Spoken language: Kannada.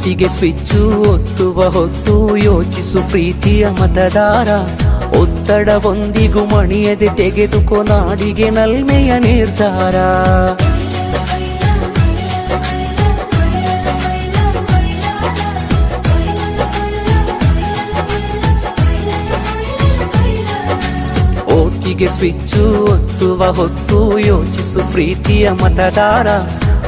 ಓಟಿಗೆ ಸ್ವಿಚ್ಚು ಒತ್ತುವ ಹೊತ್ತು ಯೋಚಿಸು ಪ್ರೀತಿಯ ಮತದಾರ. ಒತ್ತಡವೊಂದಿಗೂ ಮಣಿಯದೆ ತೆಗೆದುಕೋ ನಾಡಿಗೆ ನಲ್ಮೆಯ ನಿರ್ಧಾರ. ಸ್ವಿಚ್ಚು ಒತ್ತುವ ಹೊತ್ತು ಯೋಚಿಸು ಪ್ರೀತಿಯ ಮತದಾರ.